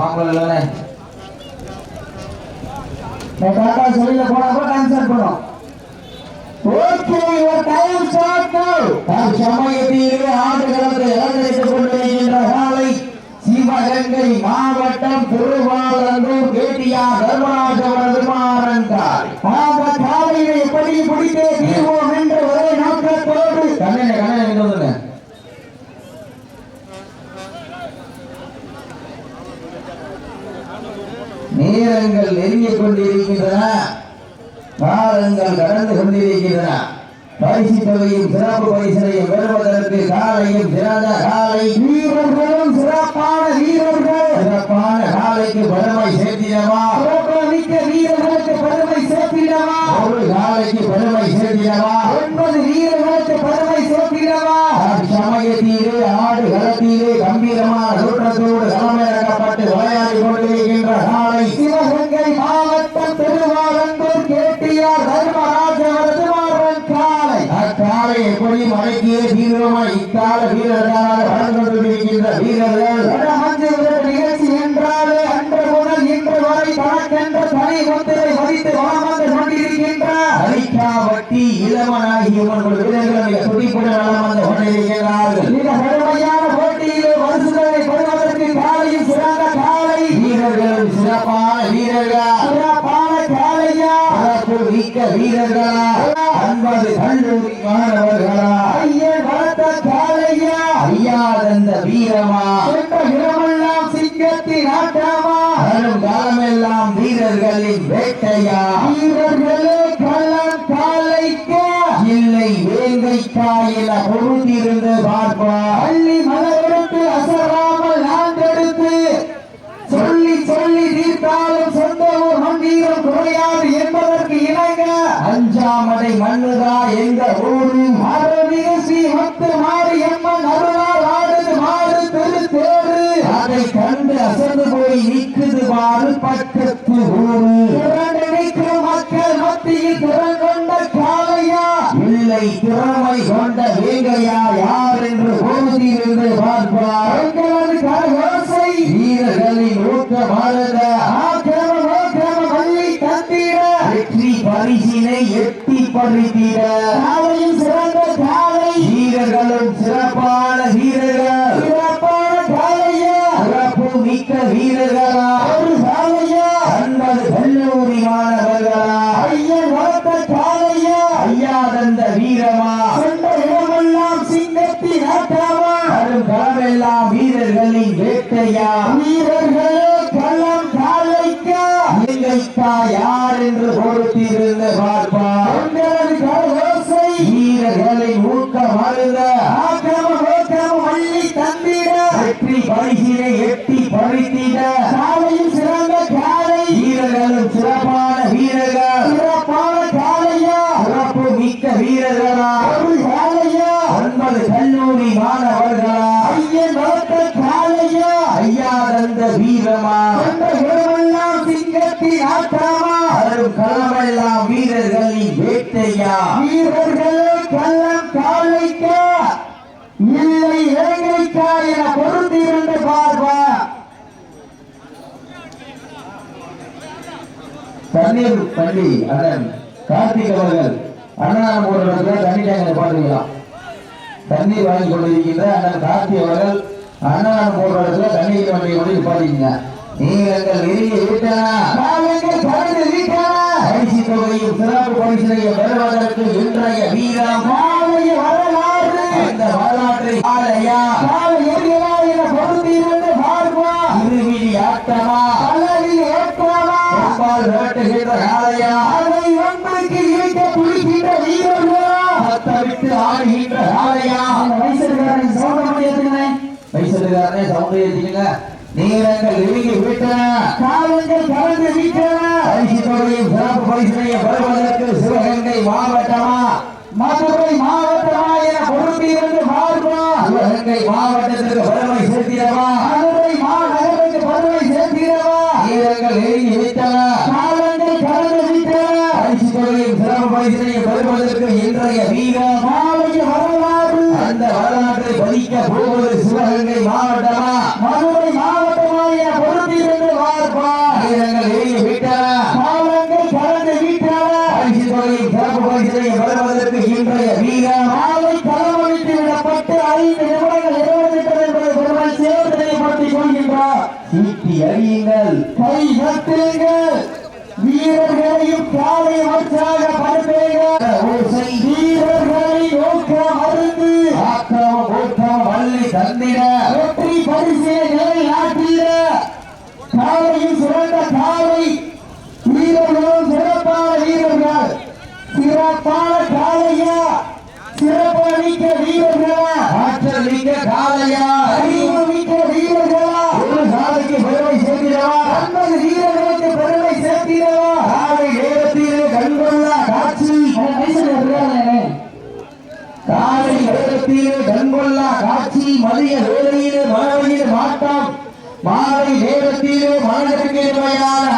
மாம்பழம் நான் காக்கா சொல்லில போனா கூட டான்ஸ் பண்ணும். ஓகே யுவர் டைம் ஸ்டார்ட் நவ தற்சமயத்தில் ஆடுகளத்தை அலங்கரித்துக் கொண்டிருக்கின்ற காலை சிவகங்கை மாவட்டம் திருவாரூர் கேட்டியார் தர்மராஜ அவரது காலை எப்படி பிடித்தே தீர்வோம் என்று ஒரே நோக்கத்தோடு. கண்ணனை கண்ணனை நேரங்கள் நெருங்கிக் கொண்டிருக்கின்றன. காலங்கள் கடந்து கொண்டிருக்கின்றன. பரிசு தொகையும் சிறப்பு பரிசனையும் பெறுவதற்கு காலையும் சிறந்த காலை வீரர்களும் சிறப்பான வீரர்கள். சிறப்பான காலைக்கு பெருமை சேர்த்திடவா? சிறப்புமிக்க வீரர்களுக்கு பெருமை சேர்த்திடவா? ஒரு காலைக்கு பெருமை சேர்த்திடவா? மடக்கிய தீவிரமா இக்கால வீரர்களாக வளர்ந்து கொண்டிருக்கின்ற வீரர்கள். நிகழ்ச்சி என்றாலே அன்று முதல் இன்று வரை தனக்கென்ற தனி முத்திரை வகித்து வளம் வந்து கொண்டிருக்கின்றார். அரிக்காவட்டி இளவனாகி உங்கள் வீரர்கள் மிக துடிப்புடன் வளம் வந்து கொண்டிருக்கிறார்கள். மிக கடுமையான போட்டியிலே வருஷங்களை பெறுவதற்கு காலையும் சிறந்த காலை. வீரர்களும் சிறப்பான வீரர்கள்? சிறப்பான காலையா? அதற்கு மிக்க வீரர்களா? அன்பது கல்லூரி மாணவர்களா? வேட்டையா வீரர்களே கள்ளம் காலைக்கா? யார் என்று பொறுத்திருந்து தந்த வீரமா? சிங்கத்தின் வரும் களமெல்லாம் வீரர்களின் வேட்டையா? வீரர்களே கள்ளம் காலைக்கா இல்லை இலங்கைக்கா என பொருந்திருந்து பார்ப்பா தண்ணீர் பள்ளி அதன் கார்த்திக் அவர்கள் அண்ணன் இடத்துல தண்ணி டேங்கரை பாத்துக்கலாம் தண்ணீர் வாங்கி கொண்டிருக்கின்ற அண்ணன் கார்த்திக் அவர்கள் அண்ணன் போன்ற இடத்துல தண்ணீர் வண்டியை கொண்டு பாத்தீங்க நீங்கள் நெருங்கி பரிசு தொகையும் சிறப்பு பரிசனையும் பெறுவதற்கு இன்றைய வீரம் காலை வரலாறு. அந்த வரலாற்றை ஏற்றிக்கங்க நேரங்கள் நெருங்கி விட்டன. காலங்கள் கலந்து விட்டன பரிசு தொகையும் சிறப்பு பரிசனையும் பெறுவதற்கு சிவகங்கை மாவட்டமா? மதுரை மாவட்டமா என பார்ப்பா சிவகங்கை மாவட்டத்திற்கு வேண்டுமா சீட்டி அறியுங்கள் கை கட்டுங்கள் வீரர்களையும் காலை அவற்றாக பரப்புங்கள். வீரர்களை நோக்க மருந்து. ஆக்கிரமம் ஓட்டம் வள்ளி தந்திட. வெற்றி பரிசீலனை நாட்டிட. காலையும் சிறந்த காலை. வீரர்களும் சிறப்பான வீரர்கள். சிறப்பான காலையா சிறப்பளிக்க வீரர்களா? ஆற்றல் மிக்க காலையா அறிவு மிக்க வீரர்களா? ஒரு சாலைக்கு பெருமை மாலை நேரத்திலே மனதிற்கு நிர்மையான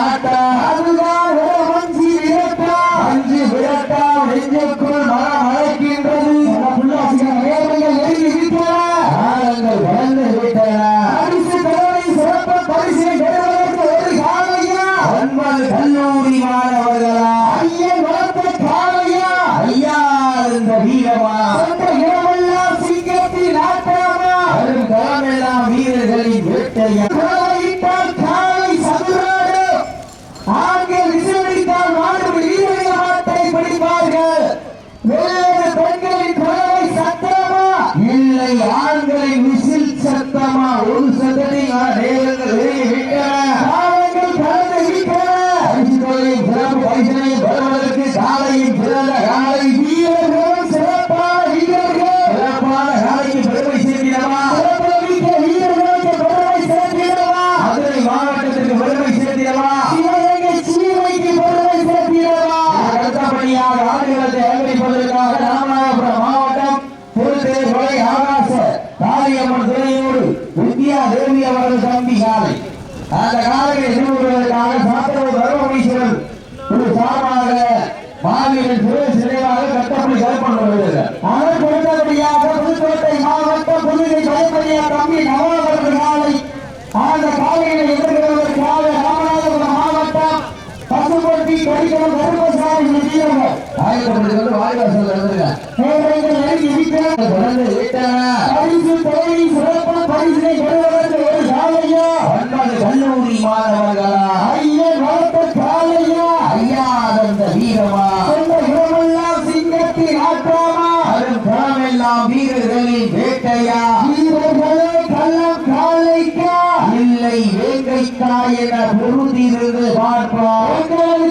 இல்லை வேங்கைத்தா என பொருந்திருந்து பார்ப்போம்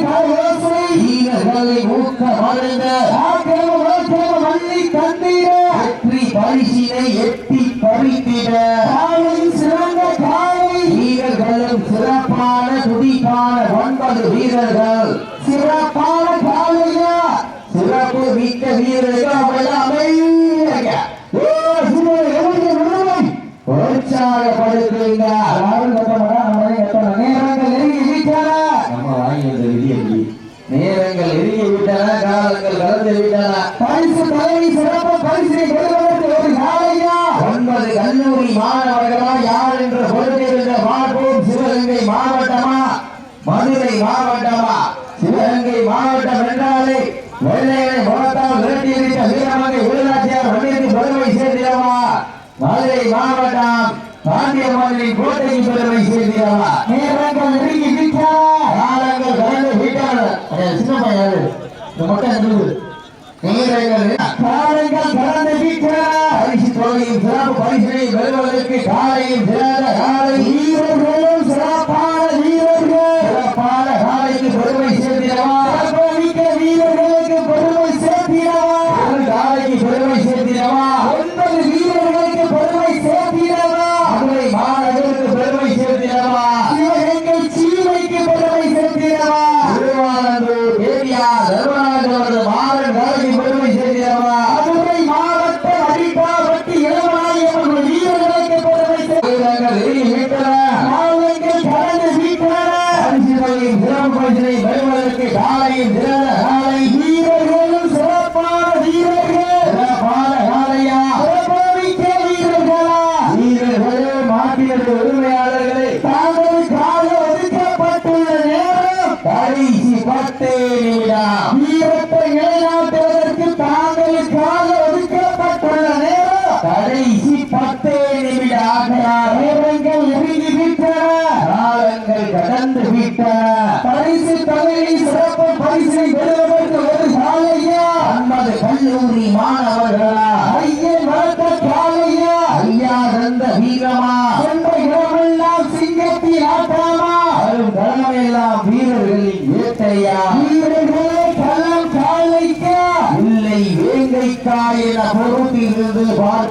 பாருங்க Ahora Di.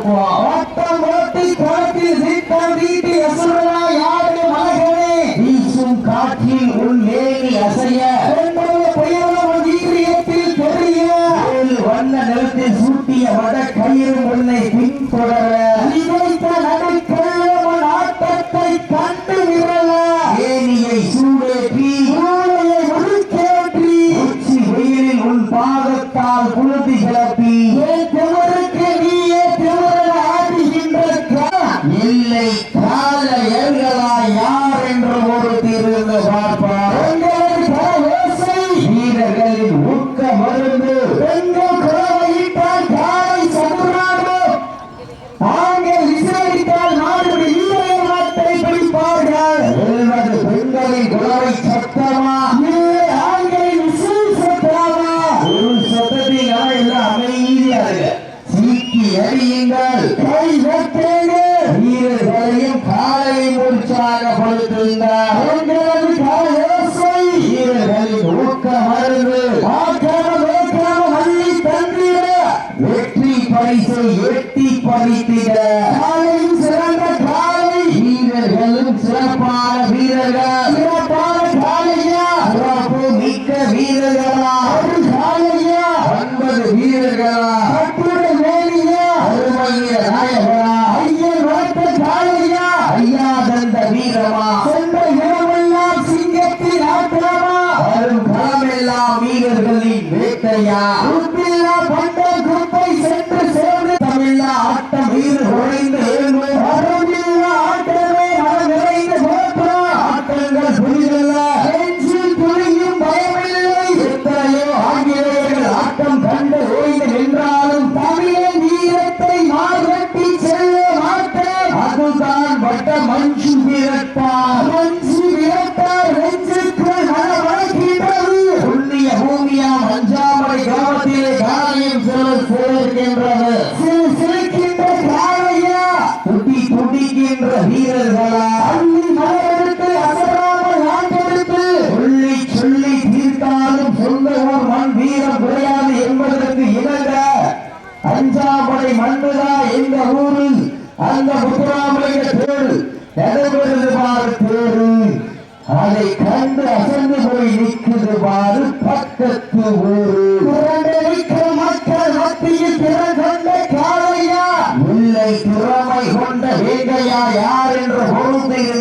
我 தூக்கி அறியுங்கள் வீரர்களையும் காலையும் உற்சாகப்படுத்துங்கள்.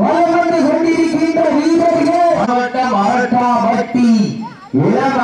வளமன்று கொண்டிருக்கின்ற வீரர்கள் மாவட்ட மாவட்டா பட்டி இளம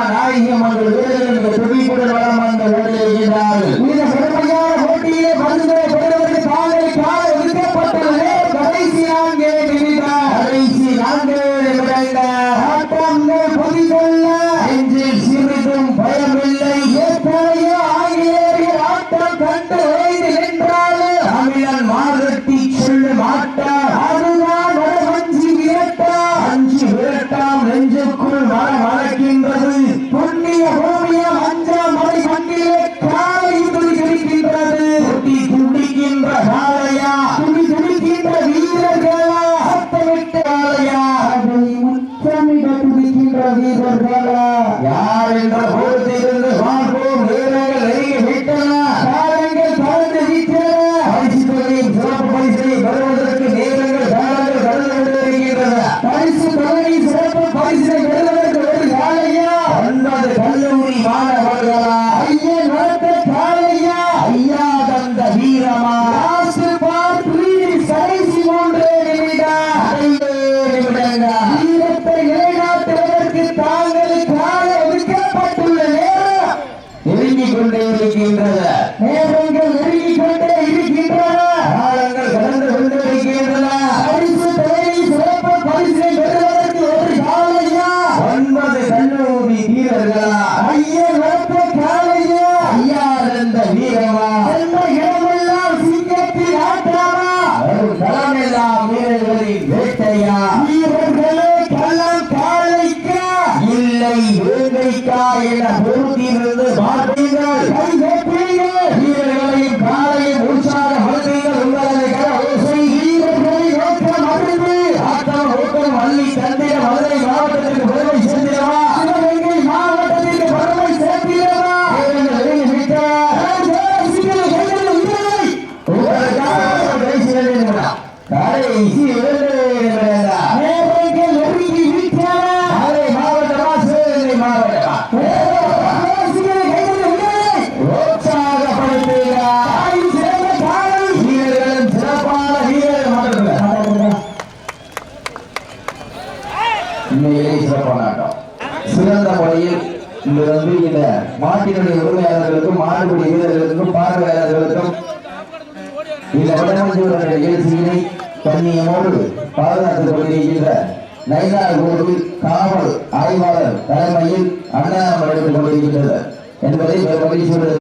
மாடுபிடி வீரர்களுக்கும் பார்வையாளர்களுக்கும் இந்த வடமஞ்சூரர்கள் எழுச்சியினை கண்ணியமோடு பாதுகாத்து கொண்டிருக்கின்ற நைனார் கோவில் காவல் ஆய்வாளர் தலைமையில் அண்ணாமலை கொண்டிருக்கின்றது என்பதை மகிழ்ச்சியுடன்